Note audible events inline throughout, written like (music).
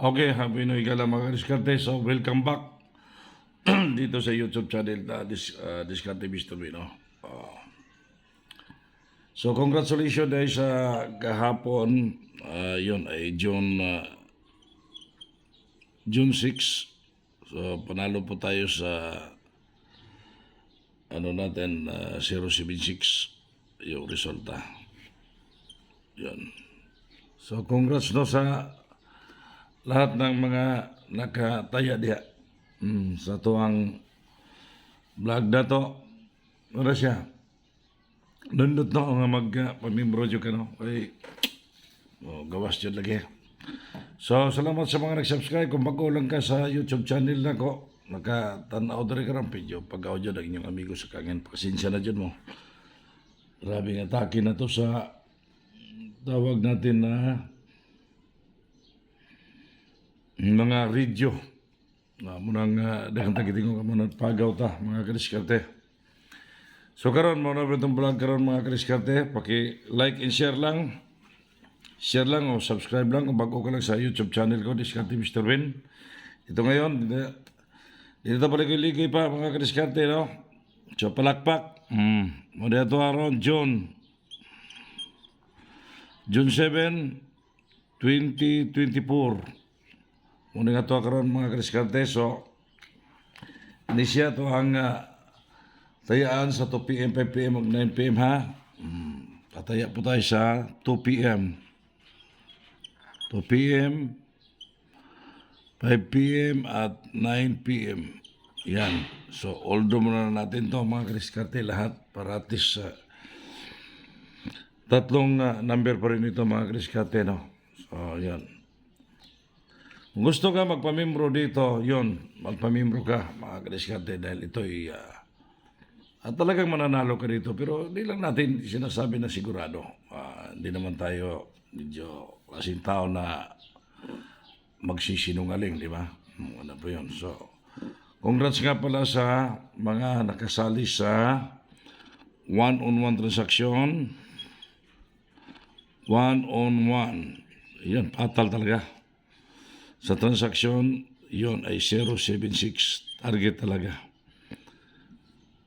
Okay, New Year lang mga diskarte. So, welcome back (clears throat) dito sa YouTube channel na Dis, uh, Diskarte Mr. Bino. Uh, so, congratulations dahil sa kahapon, uh, yun ay June, uh, June 6. So, panalo po tayo sa ano natin, uh, 076 yung resulta. Yun. So, congrats no sa lahat ng mga nakataya diha mm, sa tuwang vlog na to. Ano siya? Nundot no nga mag pamimbro dyo ka no. Ay, oh, gawas dyan lagi. So, salamat sa mga nag-subscribe. Kung bago lang ka sa YouTube channel na ko, nakatanaw na rin ka ng video. Pag dyan, ang inyong amigo sa kangin. Pasensya na dyan mo. Grabe ng atake na to sa tawag natin na mga video na munang uh, daghang tagitingo ka muna pagaw ta mga kadiskarte. So karon mo na itong vlog karon mga kadiskarte, paki like and share lang. Share lang o subscribe lang kung bago ka lang sa YouTube channel ko, Diskarte Mr. Win. Ito ngayon, dito, pala ko ligay pa mga kadiskarte, no? So palakpak, hmm. mo dito aron June June 7, 2024. Muna nga to karon mga kriskante, so ini siya to ang uh, tayaan sa 2 p.m., 5 p.m. ug 9 p.m. ha. Hmm, pataya po tayo sa 2 p.m. 2 p.m., 5 p.m. at 9 p.m. Yan. So, although muna natin to mga kriskante lahat para at least uh, tatlong uh, number pa rin ito mga kriskante, no? So, yan. Gusto ka magpamimbro dito, yon magpamimbro ka, mga kadiskarte, dahil ito'y uh, at talagang mananalo ka dito. Pero hindi lang natin sinasabi na sigurado. Uh, hindi naman tayo medyo kasing tao na magsisinungaling, di ba? Ano po yun? So, congrats nga pala sa mga nakasali sa one-on-one transaction. One-on-one. Yan, patal talaga. Sa transaksyon, yon ay 076 target talaga.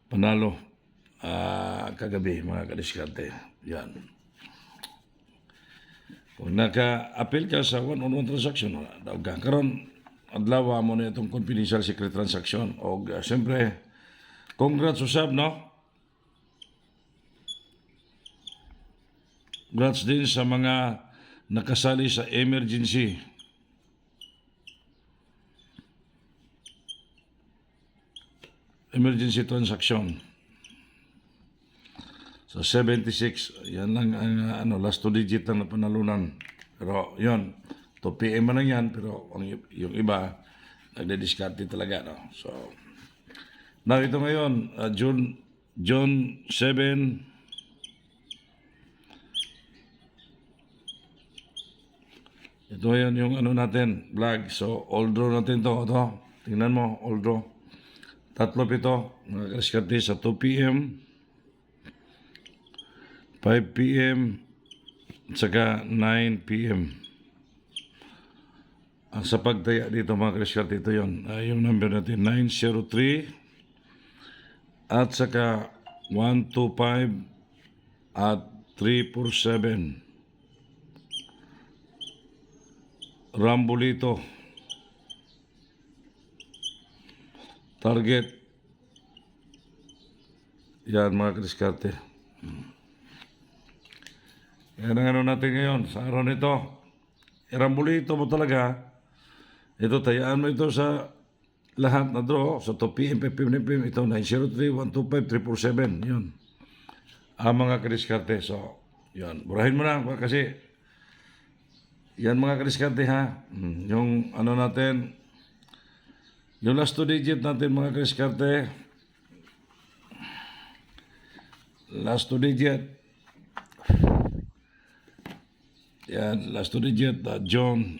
Panalo ah, kagabi mga kadiskarte. Yan. Kung naka-appeal ka sa one-on-one transaction, daw ka. Karon, adlaw mo na itong confidential secret transaction. O uh, siyempre, congrats usab, no? Congrats din sa mga nakasali sa emergency emergency transaction. So 76, yan lang ang uh, ano, last two digit lang na panalunan. Pero yun, 2 PM man lang yan, pero ang, yung iba, nagde-discarte talaga. No? So, now ito ngayon, uh, June, June 7, ito ngayon yung ano natin, vlog. So, all draw natin to. Ito, tingnan mo, all draw. Tatlo pito, kariskarte sa 2 p.m., 5 p.m., saka 9 p.m. Ang sa pagtaya dito mga kariskarte, ito yun. Uh, yung number natin, 903 at saka 125 at 347. Rambolito. Target. Yan mga kadiskarte. Yan ang ano natin ngayon sa araw nito. Irambulito mo talaga. Ito, tayaan mo ito sa lahat na draw. Sa 2 PM, 5 PM, 9 PM. Ito, 903, 125, 347. Yun. Ang mga kadiskarte. So, yun. Burahin mo na kasi yan mga kadiskarte ha. Hmm, Yung ano natin, yung last two digit natin mga kadiskarte, last two digit, yan, last two digit, uh, John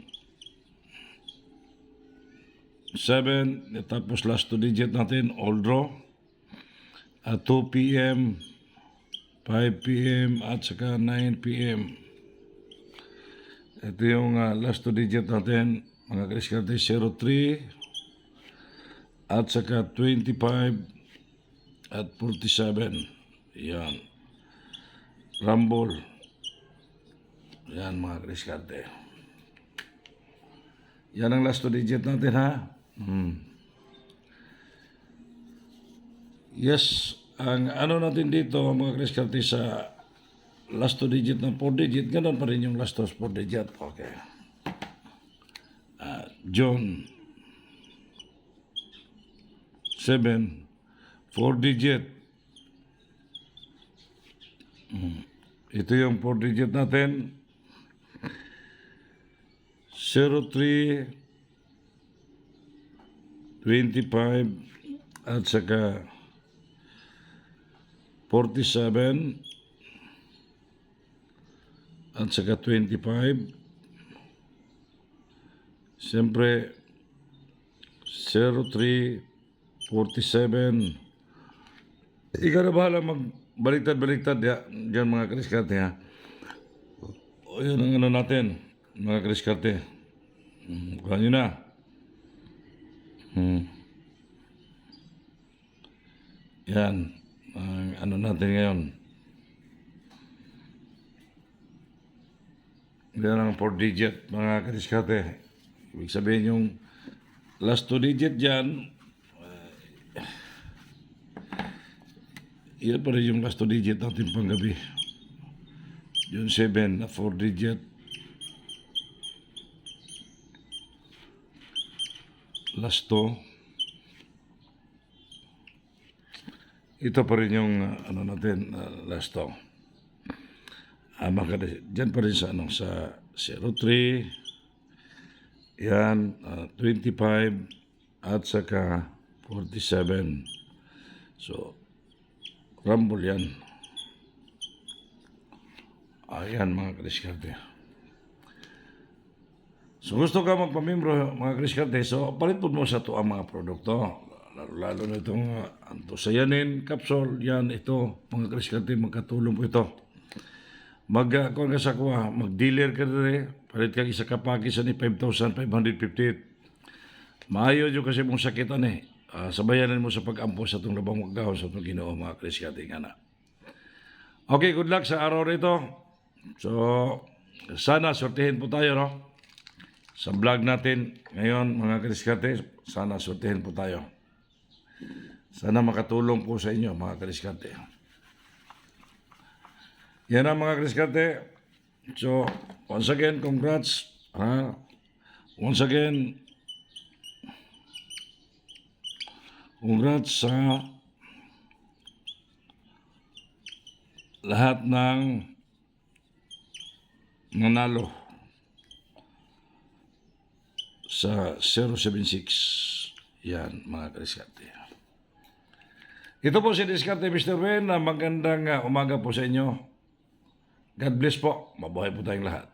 7, tapos last two digit natin, draw, at 2 p.m., 5 p.m., at saka 9 p.m. Ito yung uh, last two digit natin, mga kadiskarte 03 at saka 25 at 47. Yan. Rumble. Yan mga kadiskarte. Yan ang last digit natin ha. Hmm. Yes, ang ano natin dito mga kadiskarte sa last two digit ng 4 digit, ganun pa rin yung last two 4 digit. Okay. Ah, John 7 4 digit. Mm. Ito yung 4 digit natin. 03 25 at saka 47 at saka 25 Siyempre 03 47 Ikaw na bahala magbaliktad-baliktad ya, dyan mga kriskarte ha. O yun ang ano natin, mga kriskarte. Hmm, kuha nyo na. Hmm. Yan, ang ano natin ngayon. Yan ang 4 digit, mga kriskarte. Ibig sabihin yung last 2 digit dyan, Yan pa rin yung last two digit natin panggabi. Yung 7 na 4 digit. Last two. Ito pa rin yung uh, ano natin, uh, last two. Ah, maka, dyan pa rin sa, ano, sa 03, yan, uh, 25, at saka 47. So, Rumble yan. Ayan mga kadiskarte. So gusto ka magpamimbro mga kadiskarte, so palit po mo sa to ang mga produkto. Lalo-lalo na itong uh, antosayanin, capsule, yan ito, mga kadiskarte, magkatulong po ito. Mag, uh, kung ka sa kuha, mag-dealer ka rin, palit ka isa kapagi sa ni 5,558. Maayo yung kasi mong sakitan eh. Ah, sabayanan mo sa pag-ampo sa itong labang magkahon sa itong ginoo mga krisyate nga na. Okay, good luck sa araw rito. So, sana sortihin po tayo, no? Sa vlog natin ngayon, mga krisyate, sana sortihin po tayo. Sana makatulong po sa inyo, mga krisyate. Yan ang mga krisyate. So, once again, congrats. Ha? Once again, Congrats sa lahat ng nanalo sa 076. Yan, mga kadiskarte. Ito po si Diskarte Mr. Ben magandang uh, umaga po sa inyo. God bless po. Mabuhay po tayong lahat.